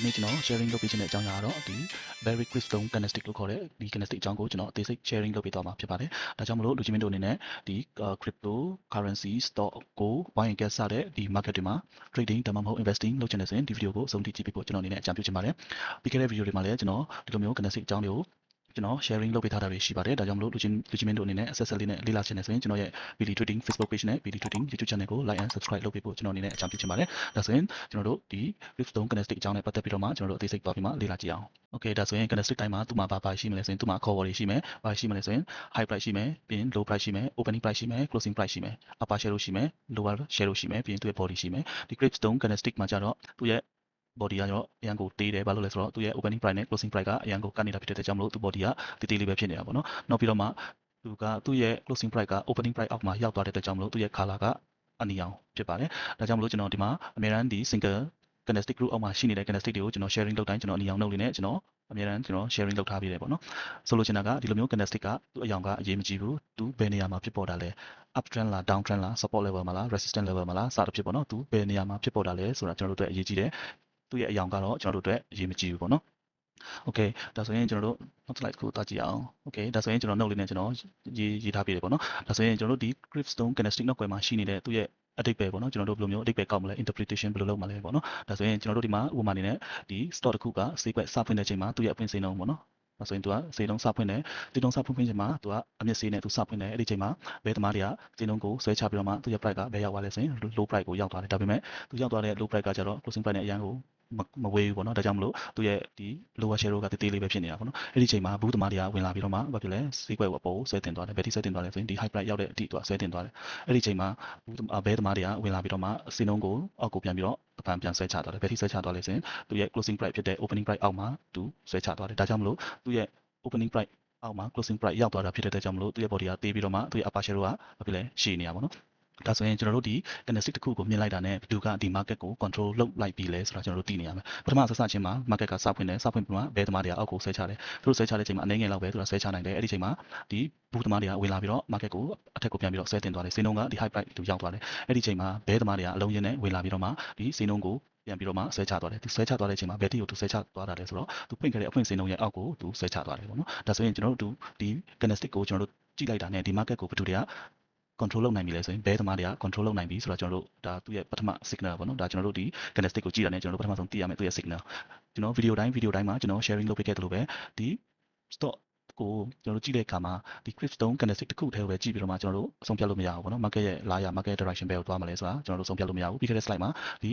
sharing လုပ်ပေးခြင်းတဲ့အကြောင်းအရာကတော့ဒီ very quick stone candlestick လို့ခေါ်တဲ့ဒီ candlestick အကြောင်းကိုကျွန်တော်အသေးစိတ် sharing လုပ်ပေးသွားမှာဖြစ်ပါတယ်။ဒါကြောင့်မလို့လူချင်းမင်းတို့အနေနဲ့ဒီ crypto currency stock ကို buy and get စတဲ့ဒီ market တွေမှာ trading ဒါမှမဟုတ် investing လုပ်ချင်တဲ့ဆိုရင်ဒီ video ကိုအဆုံးထိကြည့်ပေးဖို့ကျွန်တော်အနေနဲ့အကြံပြုချင်ပါတယ်။ပြီးခဲ့တဲ့ video တွေမှာလည်းကျွန်တော်ဒီလိုမျိုး candlestick အကြောင်းတွေကို ကျွန်တော် sharing လုပ်ပေးထားတာတွေရှိပါတယ်ဒါကြောင့်မလို့လူချင်းလူချင်းမင်းတို့အနေနဲ့ access လေးနဲ့လေ့လာချင်တယ်ဆိုရင်ကျွန်တော်ရဲ့ BD Trading Facebook page နဲ့ BD Trading YouTube channel ကို like and subscribe လုပ်ပေးဖို့ကျွန်တော်အနေနဲ့အကြံပြုချင်ပါတယ်ဒါဆိုရင်ကျွန်တော်တို့ဒီ Ripstone candlestick အကြောင်းနဲ့ပတ်သက်ပြီးတော့မှကျွန်တော်တို့အသေးစိတ်သွားပြီးမှလေ့လာကြည့်အောင် Okay ဒါဆိုရင် candlestick တိုင်းမှာသူ့မှာဘာပါရှိမလဲဆိုရင်သူ့မှာ core word ရှိမယ်ဘာရှိမလဲဆိုရင် high price ရှိမယ်ပြီးရင် low price ရှိမယ် opening price ရှိမယ် closing price ရှိမယ် upper shadow ရှိမယ် lower shadow ရှိမယ်ပြီးရင်သူ့ရဲ့ body ရှိမယ်ဒီ Ripstone candlestick မှာကျတော့သူ့ရဲ့ body ကတော့အရန်ကိုတေးတယ်ဘာလို့လဲဆိုတော့သူရဲ့ opening price နဲ့ closing price ကအရန်ကိုကတ်နေတာဖြစ်တဲ့ကြောင့်မလို့သူ body ကတေးသေးလေးပဲဖြစ်နေတာပေါ့နော်နောက်ပြီးတော့မှသူကသူ့ရဲ့ closing price က opening price အောက်မှာရောက်သွားတဲ့အတွက်ကြောင့်မလို့သူရဲ့ color ကအနီအောင်ဖြစ်ပါတယ်ဒါကြောင့်မလို့ကျွန်တော်ဒီမှာအများရန်ဒီ single candlestick group အောက်မှာရှိနေတဲ့ candlestick တွေကိုကျွန်တော် sharing လုပ်တိုင်းကျွန်တော်အနီအောင်လုပ်နေနဲ့ကျွန်တော်အများရန်ကျွန်တော် sharing လုပ်ထားပေးတယ်ပေါ့နော်ဆိုလိုချင်တာကဒီလိုမျိုး candlestick ကသူ့အယောင်ကအရေးမကြီးဘူးသူဘယ်နေရာမှာဖြစ်ပေါ်တာလဲ up trend လား down trend လား support level မှာလား resistance level မှာလားစသဖြင့်ပေါ့နော်သူဘယ်နေရာမှာဖြစ်ပေါ်တာလဲဆိုတာကျွန်တော်တို့အတွက်အရေးကြီးတယ် သူ့ရဲ့အယောင်ကတော့ကျွန်တော်တို့အတွက်အရေးမကြီးဘူးပေါ့နော် okay ဒါဆိုရင်ကျွန်တော်တို့ not slide ကိုတက်ကြည့်အောင် okay ဒါဆိုရင်ကျွန်တော် note လေးနဲ့ကျွန်တော်ရေးရေးထားပြတယ်ပေါ့နော်ဒါဆိုရင်ကျွန်တော်တို့ဒီ gravestone candlestick နောက်ကွယ်မှာရှိနေတဲ့သူ့ရဲ့အတိတ်ပဲပေါ့နော်ကျွန်တော်တို့ဘယ်လိုမျိုးအတိတ်ပဲကောက်မလဲ interpretation ဘယ်လိုလုပ်မလဲပေါ့နော်ဒါဆိုရင်ကျွန်တော်တို့ဒီမှာဥပမာအနေနဲ့ဒီ stock တစ်ခုကစေကွက်စဖွင့်တဲ့ချိန်မှာသူ့ရဲ့အပွင့်စိမ်းနှုန်းပေါ့နော်ဒါဆိုရင်သူကစေတုံးစဖွင့်တယ်စေတုံးစဖွင့်ဖွင့်ချိန်မှာသူကအမျက်စေးနဲ့သူစဖွင့်တယ်အဲ့ဒီချိန်မှာဘဲသမားတွေကစေတုံးကိုဆွဲချပြီးတော့မှသူရဲ့ price ကဘဲရောက်သွားလဲဆိုရင် low price ကိုရောက်သွားတယ်ဒါပေမဲ့သူရောက်သွားတဲ့ low price ကကျတော့ closing price နဲ့အရန်ကို မဝေးဘူးပေါ့နော်ဒါကြောင့်မလို့သူ့ရဲ့ဒီ lower share ကတေးသေးလေးပဲဖြစ်နေတာပေါ့နော်အဲ့ဒီချိန်မှာဘူးသမားတွေကဝင်လာပြီးတော့မှဘာဖြစ်လဲစီးကွက်ကိုအပေါ်ဆွဲတင်သွားတယ်ဘယ်ထိဆွဲတင်သွားလဲဆိုရင်ဒီ high price ရောက်တဲ့အထိသူကဆွဲတင်သွားတယ်အဲ့ဒီချိန်မှာဘူးဘဲသမားတွေကဝင်လာပြီးတော့မှစီနှုံးကိုအောက်ကိုပြန်ပြီးတော့အပန်ပြန်ဆွဲချသွားတယ်ဘယ်ထိဆွဲချသွားလဲဆိုရင်သူရဲ့ closing price ဖြစ်တဲ့ opening price အောက်မှာသူဆွဲချသွားတယ်ဒါကြောင့်မလို့သူ့ရဲ့ opening price အောက်မှာ closing price ရောက်သွားတာဖြစ်တဲ့အတွက်ကြောင့်မလို့သူ့ရဲ့ body ကတေးပြီးတော့မှသူ့ရဲ့ upper share ကဘာဖြစ်လဲရှည်နေတာပေါ့နော် ဒါဆိုရင်ကျွန်တော်တို့ဒီ candlestick တစ်ခုကိုမြင်လိုက်တာနဲ့ဘယ်သူကဒီ market ကို control လုပ်လိုက်ပြီလဲဆိုတာကျွန်တော်တို့သိနေရမယ်ပထမဆက်စချင်းမှာ market ကစဖွင့်တယ်စဖွင့်ပြီးမှဘဲသမားတွေကအောက်ကိုဆွဲချတယ်သူတို့ဆွဲချတဲ့ချိန်မှာအနေငယ်လောက်ပဲသူကဆွဲချနိုင်တယ်အဲ့ဒီချိန်မှာဒီဘူးသမားတွေကဝင်လာပြီးတော့ market ကိုအထက်ကိုပြန်ပြီးတော့ဆွဲတင်သွားတယ်ဈေးနှုန်းကဒီ high price သူရောက်သွားတယ်အဲ့ဒီချိန်မှာဘဲသမားတွေကအလုံးရင်းနဲ့ဝင်လာပြီးတော့မှဒီဈေးနှုန်းကိုပြန်ပြီးတော့မှဆွဲချသွားတယ်သူဆွဲချသွားတဲ့အချိန်မှာဘယ်တိကိုသူဆွဲချသွားတာလဲဆိုတော့သူဖွင့်ခဲ့တဲ့အဖွင့်စင်းလုံးရဲ့အောက်ကိုသူဆွဲချသွားတယ်ပေါ့နော်ဒါဆိုရင်ကျွန်တော်တို့ဒီ candlestick ကိုကျွန်တော်တို့ကြည့်လိုက်တာနဲ့ဒီ market ကိုဘယ်သူတွေက control လုပ်နိုင်ပြီလဲဆိုရင်ဘဲသမားတွေက control လုပ်နိုင်ပြီဆိုတော့ကျွန်တော်တို့ဒါသူ့ရဲ့ပထမ signal ပေါ့နော်ဒါကျွန်တော်တို့ဒီ candlestick ကိုကြည့်တာနဲ့ကျွန်တော်တို့ပထမဆုံးသိရမယ်သူ့ရဲ့ signal ကျွန်တော် video တိုင်း video တိုင်းမှာကျွန်တော် sharing လုပ်ပေးခဲ့သလိုပဲဒီ stock ကိုကျွန်တော်တို့ကြည့်တဲ့အခါမှာဒီ Cryptone candlestick တစ်ခုတည်းကိုပဲကြည့်ပြီးတော့မှကျွန်တော်တို့အဆုံးဖြတ်လို့မရဘူးပေါ့နော် market ရဲ့လာရ market direction ဘယ်ကိုသွားမလဲဆိုတာကျွန်တော်တို့ဆုံးဖြတ်လို့မရဘူးပြီးခဲ့တဲ့ slide မှာဒီ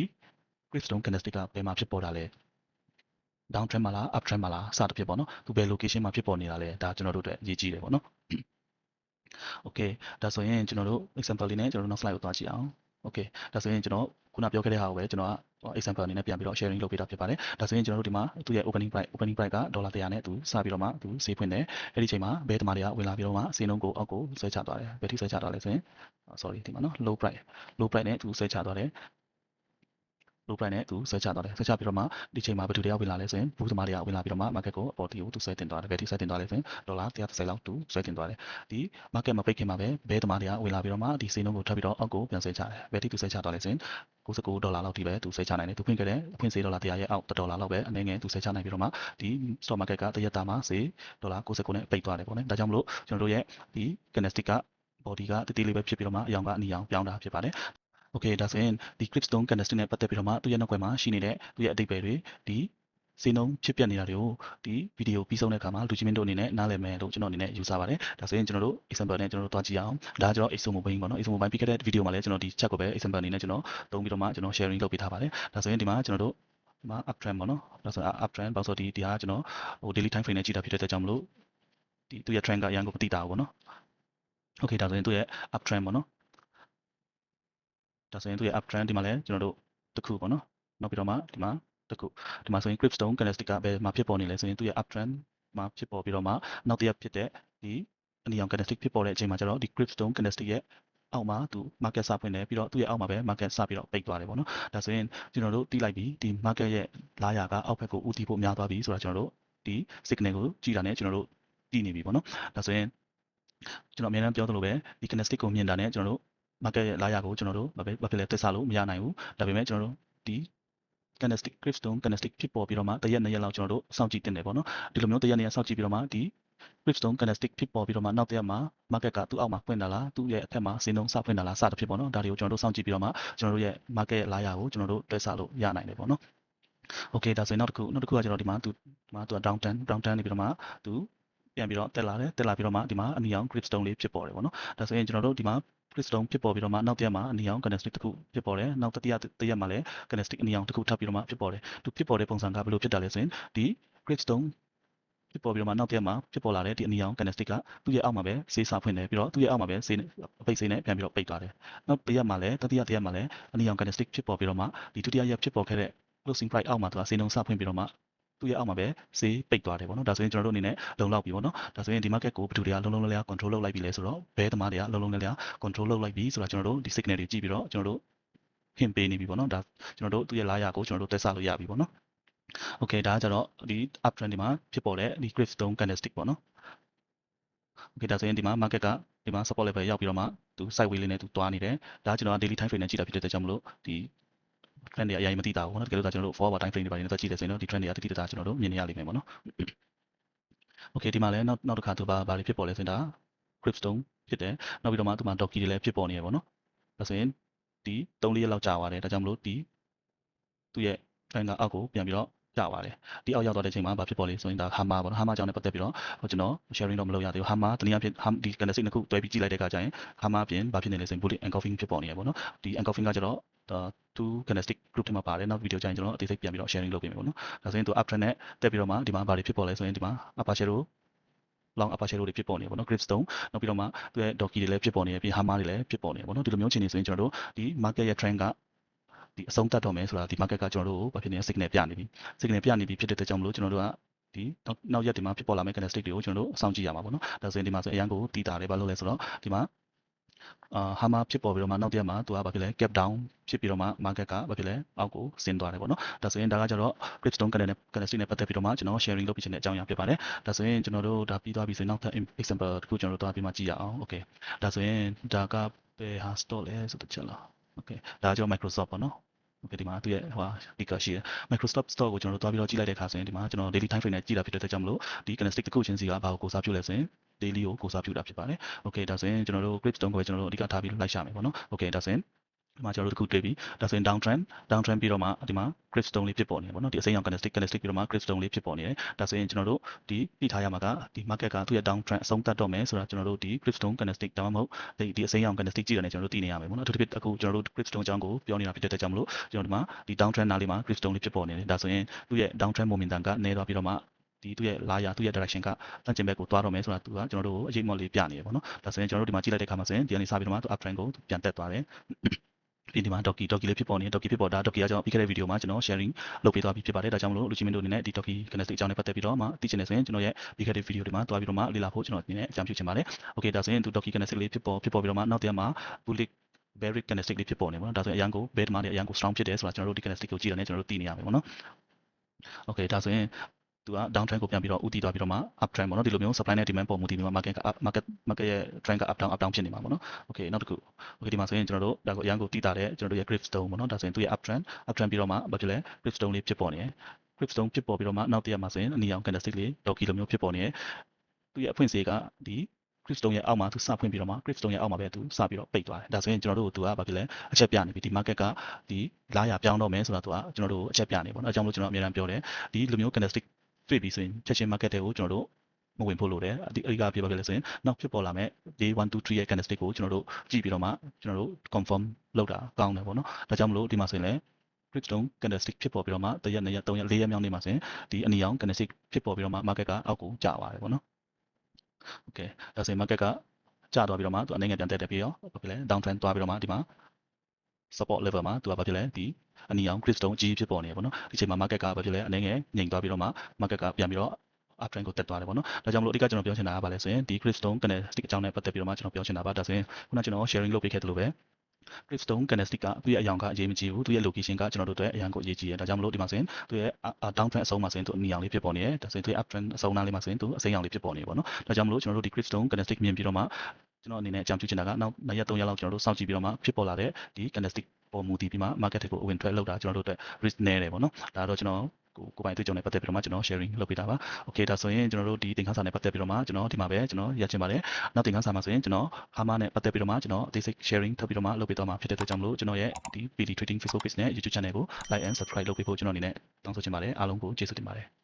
Cryptone candlestick ကဘယ်မှာဖြစ်ပေါ်တာလဲ down trend မှာလား up trend မှာလားစသဖြင့်ပေါ့နော်သူဘယ် location မှာဖြစ်ပေါ်နေတာလဲဒါကျွန်တော်တို့အတွက်အရေးကြီးတယ်ပေါ့နော် okay ဒါဆိုရင်ကျွန်တော်တို့ example လေးနဲ့ကျွန်တော်တို့နောက် slide ကိုသွားကြည့်အောင် okay ဒါဆိုရင်ကျွန်တော်ခုနပြောခဲ့တဲ့ဟာကိုပဲကျွန်တော်က example အနေနဲ့ပြန်ပြီးတော့ sharing လုပ်ပေးတာဖြစ်ပါတယ်ဒါဆိုရင်ကျွန်တော်တို့ဒီမှာသူ့ရဲ့ opening price opening price ကဒေါ်လာ100နဲ့သူစပြီးတော့မှသူဈေးဖွင့်တယ်အဲ့ဒီချိန်မှာဘဲသမားတွေကဝင်လာပြီးတော့မှဈေးနှုန်းကိုအောက်ကိုဆွဲချသွားတယ်ဘယ်ထိဆွဲချသွားလဲဆိုရင် sorry ဒီမှာနော် low price low price နဲ့သူဆွဲချသွားတယ် low price နဲ့သူဆွဲချသွားတယ်ဆွဲချပြီးတော့မှဒီချိန်မှာဘယ်သူတွေကဝင်လာလဲဆိုရင်ဘူးသမားတွေကဝင်လာပြီးတော့မှ market ကိုအပေါ်တီကိုသူဆွဲတင်သွားတယ်ဘယ်ထိဆွဲတင်သွားလဲဆိုရင်ဒေါ်လာ130လောက်သူဆွဲတင်သွားတယ်ဒီ market မှာပိတ်ခင်မှာပဲဘဲသမားတွေကဝင်လာပြီးတော့မှဒီစိမ်းနှုန်းကိုထပ်ပြီးတော့အောက်ကိုပြန်ဆွဲချတယ်ဘယ်ထိသူဆွဲချသွားလဲဆိုရင်69ဒေါ်လာလောက်ထိပဲသူဆွဲချနိုင်တယ်သူဖွင့်ခဲ့တဲ့အဖွင့်ဈေးဒေါ်လာ100ရဲ့အောက်ဒေါ်လာလောက်ပဲအနေငယ်သူဆွဲချနိုင်ပြီးတော့မှဒီ stock market ကတရက်တာမှာဈေးဒေါ်လာ69နဲ့ပိတ်သွားတယ်ပေါ့နော်ဒါကြောင့်မလို့ကျွန်တော်တို့ရဲ့ဒီ candlestick က body ကတတိလေးပဲဖြစ်ပြီးတော့မှအယောင်ကအနီအောင်ပြောင်းတာဖြစ်ပါတယ် Okay ဒါဆိုရင်ဒီ Clipstone candlestick နဲ့ပတ်သက်ပြီးတော့မှသူ့ရဲ့နောက်ွယ်မှာရှိနေတဲ့သူ့ရဲ့အတိတ်ပဲတွေဒီစီနှုံဖြစ်ပျက်နေတာတွေကိုဒီဗီဒီယိုပြီးဆုံးတဲ့အခါမှာလူချင်းမင်းတို့အနေနဲ့နားလည်မယ်လို့ကျွန်တော်အနေနဲ့ယူဆပါတယ်ဒါဆိုရင်ကျွန်တော်တို့ example နဲ့ကျွန်တော်တို့တွားကြည့်အောင်ဒါကျွန်တော် exo mobile ပေါ့နော် exo mobile ပြီးခဲ့တဲ့ဗီဒီယိုမှာလည်းကျွန်တော်ဒီ chat ကိုပဲ example အနေနဲ့ကျွန်တော်သုံးပြီးတော့မှကျွန်တော် sharing လုပ်ပေးထားပါတယ်ဒါဆိုရင်ဒီမှာကျွန်တော်တို့ဒီမှာ up trend ပေါ့နော်ဒါဆိုရင် up trend ပေါ့ဆိုဒီဒီဟာကျွန်တော်ဟို daily time frame နဲ့ကြည့်တာဖြစ်တဲ့အတွက်ကြောင့်မလို့ဒီသူ့ရဲ့ trend ကအရန်ကိုမတိတာဘူးပေါ့နော် okay ဒါဆိုရင်သူ့ရဲ့ up trend ပေါ့နော် ဒါဆိုရင်သူ့ရဲ့ up trend ဒီမှာလည်းကျွန်တော်တို့တစ်ခုပေါ့နော်နောက်ပြီးတော့မှဒီမှာတစ်ခုဒီမှာဆိုရင် Clipstone candlestick ကဘယ်မှာဖြစ်ပေါ်နေလဲဆိုရင်သူ့ရဲ့ uptrend မှာဖြစ်ပေါ်ပြီးတော့မှနောက်တစ်ရက်ဖြစ်တဲ့ဒီအနီရောင် candlestick ဖြစ်ပေါ်တဲ့အချိန်မှာကျတော့ဒီ Clipstone candlestick ရဲ့အောက်မှာသူ market စဖွင့်တယ်ပြီးတော့သူ့ရဲ့အောက်မှာပဲ market စပြီးတော့ပိတ်သွားတယ်ပေါ့နော်ဒါဆိုရင်ကျွန်တော်တို့သိလိုက်ပြီဒီ market ရဲ့လာရကအောက်ဘက်ကိုဦးတည်ဖို့များသွားပြီဆိုတာကျွန်တော်တို့ဒီ signal ကိုကြည့်တာနဲ့ကျွန်တော်တို့သိနေပြီပေါ့နော်ဒါဆိုရင်ကျွန်တော်အများအားပြောသလိုပဲဒီ candlestick ကိုမြင်တာနဲ့ကျွန်တော်တို့ market ရဲ့လာရကိုကျွန်တော်တို့ဘာဖြစ်လဲသစ္စာလို့မရနိုင်ဘူးဒါပေမဲ့ကျွန်တော်တို့ဒီ candlestick Gripstone candlestick ဖြစ်ပေါ်ပြီးတော့မှတစ်ရက်နှစ်ရက်လောက်ကျွန်တော်တို့စောင့်ကြည့်တင်တယ်ပေါ့နော်ဒီလိုမျိုးတစ်ရက်နှစ်ရက်စောင့်ကြည့်ပြီးတော့မှဒီ Gripstone candlestick ဖြစ်ပေါ်ပြီးတော့မှနောက်တစ်ရက်မှာ market ကသူ့အောက်မှာဖွင့်တာလားသူ့ရဲ့အထက်မှာဈေးနှုန်းစဖွင့်တာလားစသဖြင့်ပေါ့နော်ဒါတွေကိုကျွန်တော်တို့စောင့်ကြည့်ပြီးတော့မှကျွန်တော်တို့ရဲ့ market ရဲ့လာရကိုကျွန်တော်တို့တွဲဆလို့ရနိုင်တယ်ပေါ့နော် okay ဒါဆိုရင်နောက်တစ်ခုနောက်တစ်ခုကကျွန်တော်ဒီမှာသူဒီမှာသူက down 10 down 10နေပြီးတော့မှသူ ပြန်ပြီးတော့တက်လာတယ်တက်လာပြီးတော့မှဒီမှာအနီအောင် Gripstone လေးဖြစ်ပေါ်တယ်ပေါ့နော်ဒါဆိုရင်ကျွန်တော်တို့ဒီမှာ Gripstone ဖြစ်ပေါ်ပြီးတော့မှနောက်တစ်ရက်မှာအနီအောင် candlestick တစ်ခုဖြစ်ပေါ်တယ်နောက်တစ်ရက်တစ်ရက်မှာလည်း candlestick အနီအောင်တစ်ခုထပ်ပြီးတော့မှဖြစ်ပေါ်တယ်သူဖြစ်ပေါ်တဲ့ပုံစံကဘယ်လိုဖြစ်တာလဲဆိုရင်ဒီ Gripstone ဖြစ်ပေါ်ပြီးတော့မှနောက်တစ်ရက်မှာဖြစ်ပေါ်လာတဲ့ဒီအနီအောင် candlestick ကသူ့ရဲ့အောက်မှာပဲဆေးစာဖွင့်တယ်ပြီးတော့သူ့ရဲ့အောက်မှာပဲဆေးပိတ်ဆေးနဲ့ပြန်ပြီးတော့ပိတ်သွားတယ်နောက်တစ်ရက်မှာလည်းတတိယတစ်ရက်မှာလည်းအနီအောင် candlestick ဖြစ်ပေါ်ပြီးတော့မှဒီဒုတိယရက်ဖြစ်ပေါ်ခဲ့တဲ့ closing price အောက်မှာသူကဈေးနှုန်းစဖွင့်ပြီးတော့မှ သူ့ရဲ့အောက်မှာပဲဈေးပိတ်သွားတယ်ပေါ့နော်ဒါဆိုရင်ကျွန်တော်တို့အနေနဲ့လုံလောက်ပြီပေါ့နော်ဒါဆိုရင်ဒီ market ကိုဘယ်သူတွေကလုံးလုံးလဲလဲ control လုပ်လိုက်ပြီလဲဆိုတော့ဘဲသမားတွေကလုံးလုံးလဲလဲ control လုပ်လိုက်ပြီဆိုတော့ကျွန်တော်တို့ဒီ signal တွေကြည့်ပြီးတော့ကျွန်တော်တို့ hint ပေးနေပြီပေါ့နော်ဒါကျွန်တော်တို့သူ့ရဲ့လာရကိုကျွန်တော်တို့တက်ဆလို့ရပြီပေါ့နော် okay ဒါကကြတော့ဒီ uptrend ဒီမှာဖြစ်ပေါ်တဲ့ဒီ Gripstone candlestick ပေါ့နော် okay ဒါဆိုရင်ဒီမှာ market ကဒီမှာ support level ရောက်ပြီးတော့မှသူ sideways လေးနဲ့သူတွားနေတယ်ဒါကကျွန်တော် daily time frame နဲ့ကြည့်တာဖြစ်တဲ့အတွက်ကြောင့်မလို့ဒီ trend တွေအရင်မသိတာဘူးပေါ့နော်တကယ်လို့ဒါကျွန်တော်တို့ forward time frame တွေပါနေတော့ကြည့်တယ်ဆိုရင်တော့ဒီ trend တွေကတတိတတာကျွန်တော်တို့မြင်နေရလိမ့်မယ်ပေါ့နော် okay ဒီမှာလည်းနောက်နောက်တစ်ခါသူဘာဘာတွေဖြစ်ပေါ်လဲဆိုရင်ဒါ Gripstone ဖြစ်တယ်နောက်ပြီးတော့မှသူမှာ Donkey တွေလည်းဖြစ်ပေါ်နေရပေါ့နော်ဒါဆိုရင်ဒီ3-4ရက်လောက်ကြာသွားတယ်ဒါကြောင့်မလို့ဒီသူ့ရဲ့ trend ကအောက်ကိုပြန်ပြီးတော့ ကြပါတယ်ဒီအောက်ရောက်သွားတဲ့ချိန်မှာဘာဖြစ်ပေါ်လဲဆိုရင်ဒါ hammer ပေါ့နော် hammer ကြောင့်လည်းပတ်သက်ပြီးတော့ကျွန်တော် sharing တော့မလုပ်ရသေးဘူး hammer တနည်းအားဖြင့်ဒီ candlestick နှစ်ခုတွဲပြီးကြည့်လိုက်တဲ့အခါကျရင် hammer အပြင်ဘာဖြစ်နေလဲဆိုရင် bullish engulfing ဖြစ်ပေါ်နေရပေါ့နော်ဒီ engulfing ကကျတော့သူ candlestick group ထဲမှာပါတယ်နောက်ဗီဒီယိုကျရင်ကျွန်တော်အသေးစိတ်ပြန်ပြီးတော့ sharing လုပ်ပေးမယ်ပေါ့နော်ဒါဆိုရင်သူ uptrend နဲ့တက်ပြီးတော့မှဒီမှာဘာတွေဖြစ်ပေါ်လဲဆိုရင်ဒီမှာ upper shadow long upper shadow တွေဖြစ်ပေါ်နေပေါ့နော် gripstone နောက်ပြီးတော့မှသူရဲ့ donkey တွေလည်းဖြစ်ပေါ်နေပြီး hammer တွေလည်းဖြစ်ပေါ်နေပေါ့နော်ဒီလိုမျိုးခြေနေဆိုရင်ကျွန်တော်တို့ဒီ market ရဲ့ trend က ဒီအဆုံးသတ်တော့မယ်ဆိုတာဒီ market ကကျွန်တော်တို့ကိုဘာဖြစ်နေလဲ signal ပြနေပြီ signal ပြနေပြီဖြစ်တဲ့အတွက်ကြောင့်မလို့ကျွန်တော်တို့ကဒီနောက်ရက်ဒီမှာဖြစ်ပေါ်လာမယ့် candlestick တွေကိုကျွန်တော်တို့စောင့်ကြည့်ရမှာပေါ့နော်ဒါဆိုရင်ဒီမှာဆိုအရန်ကိုတီးတာတယ်ဘာလို့လဲဆိုတော့ဒီမှာအာဟာမာဖြစ်ပေါ်ပြီးတော့မှနောက်တစ်ရက်မှာသူကဘာဖြစ်လဲ gap down ဖြစ်ပြီးတော့မှ market ကဘာဖြစ်လဲအောက်ကိုဆင်းသွားတယ်ပေါ့နော်ဒါဆိုရင်ဒါကကျတော့ Gripstone candle နဲ့ candlestick နဲ့ပတ်သက်ပြီးတော့မှကျွန်တော် sharing လုပ်ပြချင်တဲ့အကြောင်းအရာဖြစ်ပါတယ်ဒါဆိုရင်ကျွန်တော်တို့ဒါပြီးသွားပြီဆိုရင်နောက်ထပ် example တစ်ခုကျွန်တော်တို့သွားပြီးမှကြည့်ရအောင် okay ဒါဆိုရင်ဒါကဘယ်ဟာ store လဲဆိုတော့ချက်လား okay ဒါကကျွန်တော် Microsoft ပေါ့နော် okay ဒီမှာသူရဲ့ဟိုဟာ speaker ရှိတယ် Microsoft Store ကိုကျွန်တော်တို့တွားပြီးတော့ကြည့်လိုက်တဲ့အခါဆိုရင်ဒီမှာကျွန်တော် daily time frame နဲ့ကြည့်တာဖြစ်တဲ့အတွက်ကြောင့်မလို့ဒီ candlestick တစ်ခုချင်းစီကဘာကိုကိုစားပြုလဲဆိုရင် daily ကိုကိုစားပြုတာဖြစ်ပါတယ် okay ဒါဆိုရင်ကျွန်တော်တို့ Gripstone ကိုပဲကျွန်တော်တို့အဓိကထားပြီးလိုက်ရှာမယ်ပေါ့နော် okay ဒါဆိုရင် ဒီမှာကျွန်တော်တို့တစ်ခုတွေ့ပြီဒါဆိုရင် down trend down trend ပြီးတော့မှဒီမှာ Gripstone လေးဖြစ်ပေါ်နေတယ်ပေါ့နော်ဒီအစိမ်းရောင် candlestick candlestick ပြီးတော့မှ Gripstone လေးဖြစ်ပေါ်နေတယ်ဒါဆိုရင်ကျွန်တော်တို့ဒီပြီးထားရမှာကဒီ market ကသူ့ရဲ့ down trend အဆုံးသတ်တော့မယ်ဆိုတာကျွန်တော်တို့ဒီ Gripstone candlestick ဒါမှမဟုတ်ဒီဒီအစိမ်းရောင် candlestick ကြည့်ရတယ်ကျွန်တော်တို့သိနေရမယ်ပေါ့နော်အထူးသဖြင့်အခုကျွန်တော်တို့ Gripstone အကြောင်းကိုပြောနေတာဖြစ်တဲ့အတွက်ကြောင့်မလို့ကျွန်တော်ဒီမှာဒီ down trend နားလေးမှာ Gripstone လေးဖြစ်ပေါ်နေတယ်ဒါဆိုရင်သူ့ရဲ့ down trend momentum ကနေသွားပြီးတော့မှဒီသူ့ရဲ့လာရသူ့ရဲ့ direction ကတန့်ကျင်ဘက်ကိုသွားတော့မယ်ဆိုတာသူကကျွန်တော်တို့ကိုအရေးမော်လေးပြနေရပေါ့နော်ဒါဆိုရင်ကျွန်တော်တို့ဒီမှာကြည့်လိုက်တဲ့အခါမှာဆိုရင်ဒီကနေစပြီးတော့မှသူ up trend ကိုပြန်တက်သွားတယ် ဒီဒီမှာ doki doki လေးဖြစ်ပေါ်နေ doki ဖြစ်ပေါ်တာ doki ကကျွန်တော်ပြီးခဲ့တဲ့ဗီဒီယိုမှာကျွန်တော် sharing လုပ်ပေးသွားပြီးဖြစ်ပါတယ်ဒါကြောင့်မလို့လူချင်းမင်းတို့အနေနဲ့ဒီ doki connect အကြောင်းနဲ့ပတ်သက်ပြီးတော့မှသိချင်နေဆိုရင်ကျွန်တော်ရဲ့ပြီးခဲ့တဲ့ဗီဒီယိုတွေမှာတွားပြီးတော့မှလေ့လာဖို့ကျွန်တော်အနေနဲ့အကြံပြုချင်ပါတယ် okay ဒါဆိုရင်သူ doki connect လေးဖြစ်ပေါ်ဖြစ်ပေါ်ပြီးတော့မှနောက်တစ်ရက်မှာ bullish bearish candlestick လေးဖြစ်ပေါ်နေပါတော့ဒါဆိုရင်အရန်ကို bear မှာလည်းအရန်ကို strong ဖြစ်တယ်ဆိုတာကျွန်တော်တို့ဒီ candlestick ကိုကြည့်ရတယ်ကျွန်တော်တို့သိနေရမယ်ပေါ့နော် okay ဒါဆိုရင် သူက down trend ကိုပြန်ပြီးတော့ဥတီသွားပြီးတော့မှ up trend ပေါ့နော်ဒီလိုမျိုး supply နဲ့ demand ပေါ်မူတည်ပြီးမှ market က market market ရဲ့ trend က up down up down ဖြစ်နေမှာပေါ့နော် okay နောက်တစ်ခု okay ဒီမှာဆိုရင်ကျွန်တော်တို့ဒါကိုအရန်ကိုတီးတာတဲ့ကျွန်တော်တို့ရဲ့ gripstone ပေါ့နော်ဒါဆိုရင်သူရဲ့ up trend up trend ပြီးတော့မှဘာဖြစ်လဲ gripstone လေးဖြစ်ပေါ်နေတယ် gripstone ဖြစ်ပေါ်ပြီးတော့မှနောက်တစ်ရက်မှာဆိုရင်အနီရောင် candlestick လေး doki လိုမျိုးဖြစ်ပေါ်နေတယ်သူရဲ့အဖွင့်စေကဒီ Gripstone ရဲ့အောက်မှာသူစဖွင့်ပြီးတော့မှ Gripstone ရဲ့အောက်မှာပဲသူစပြီးတော့ပိတ်သွားတယ်ဒါဆိုရင်ကျွန်တော်တို့ကသူကဘာဖြစ်လဲအချက်ပြနေပြီဒီ market ကဒီလာရပြောင်းတော့မယ်ဆိုတာသူကကျွန်တော်တို့အချက်ပြနေပေါ့နော်အကြောင်းလို့ကျွန်တော်အများအားပြောတယ်ဒီလိုမျိုး candlestick တွေ့ပြီဆိုရင်ချက်ချင်း market တွေကိုကျွန်တော်တို့မဝင်ဖို့လိုတယ်အဓိအဓိကပြပါပြလဲဆိုရင်နောက်ဖြစ်ပေါ်လာမဲ့ day 1 2 3ရဲ့ candlestick ကိုကျွန်တော်တို့ကြည့်ပြီးတော့မှကျွန်တော်တို့ confirm လုပ်တာကောင်းတယ်ပေါ့နော်ဒါကြောင့်မလို့ဒီမှာဆိုရင်လည်း Gripstone candlestick ဖြစ်ပေါ်ပြီးတော့မှတရက်နှစ်ရက်သုံးရက်လေးရက်မြောက်နေ့မှာဆိုရင်ဒီအနီရောင် candlestick ဖြစ်ပေါ်ပြီးတော့မှ market ကအောက်ကိုကျသွားတယ်ပေါ့နော် okay ဒါဆိုရင် market ကကျသွားပြီးတော့မှသူအနေငယ်ပြန်တက်တက်ပြီးရောဘာဖြစ်လဲ down trend သွားပြီးတော့မှဒီမှာ support level မှာသူကဘာဖြစ်လဲဒီ အနီအောင် Gripstone အကြီးဖြစ်ပေါ်နေပေါ့နော်ဒီချိန်မှာ market ကဘာဖြစ်လဲအနေငယ်ငြိမ်သွားပြီးတော့မှ market ကပြန်ပြီးတော့ up trend ကိုတက်သွားတယ်ပေါ့နော်ဒါကြောင့်မလို့အဓိကကျွန်တော်ပြောချင်တာကဘာလဲဆိုရင်ဒီ Gripstone candlestick အကြောင်းနဲ့ပတ်သက်ပြီးတော့မှကျွန်တော်ပြောချင်တာပါဒါဆိုရင်ခုနကျွန်တော် sharing လုပ်ပေးခဲ့သလိုပဲ Gripstone candlestick ကသူ့ရဲ့အယောင်ကအရေးမကြီးဘူးသူ့ရဲ့ location ကကျွန်တော်တို့အတွက်အရန်ကိုအရေးကြီးတယ်ဒါကြောင့်မလို့ဒီမှာဆိုရင်သူ့ရဲ့ down trend အဆုံးမှာဆိုရင်သူအနီရောင်လေးဖြစ်ပေါ်နေတယ်ဒါဆိုရင်သူ့ရဲ့ up trend အဆုံးနားလေးမှာဆိုရင်သူအစိမ်းရောင်လေးဖြစ်ပေါ်နေပေါ့နော်ဒါကြောင့်မလို့ကျွန်တော်တို့ဒီ Gripstone candlestick မြင်ပြီးတော့မှကျွန်တော်အနေနဲ့အကြံပြုချင်တာကနောက်နှစ်ရက်သုံးရက်လောက်ကျွန်တော်တို့စောင့်ကြည့်ပြီးတော့မှဖြစ်ပေါ်လာတဲ့ဒီ candlestick ပေါ်မူတည်ပြီးမှ market တွေကိုအဝင်ထွက်လောက်တာကျွန်တော်တို့အတွက် risk နည်းတယ်ပေါ့နော်ဒါတော့ကျွန်တော်ကိုကိုပိုင်အတွေ့အကြုံနဲ့ပတ်သက်ပြီးတော့မှကျွန်တော် sharing လုပ်ပေးတာပါ။ Okay ဒါဆိုရင်ကျွန်တော်တို့ဒီသင်ခန်းစာနဲ့ပတ်သက်ပြီးတော့မှကျွန်တော်ဒီမှာပဲကျွန်တော်ရချင်ပါတယ်။နောက်သင်ခန်းစာမှာဆိုရင်ကျွန်တော်ဟာမနဲ့ပတ်သက်ပြီးတော့မှကျွန်တော်အသေးစိတ် sharing ထပ်ပြီးတော့မှလုပ်ပေးသွားမှာဖြစ်တဲ့အတွက်ကြောင့်မလို့ကျွန်တော်ရဲ့ဒီ PD Trading Facebook Page နဲ့ YouTube Channel ကို like and subscribe လုပ်ပေးဖို့ကျွန်တော်အနေနဲ့တောင်းဆိုချင်ပါတယ်။အားလုံးကိုကျေးဇူးတင်ပါတယ်။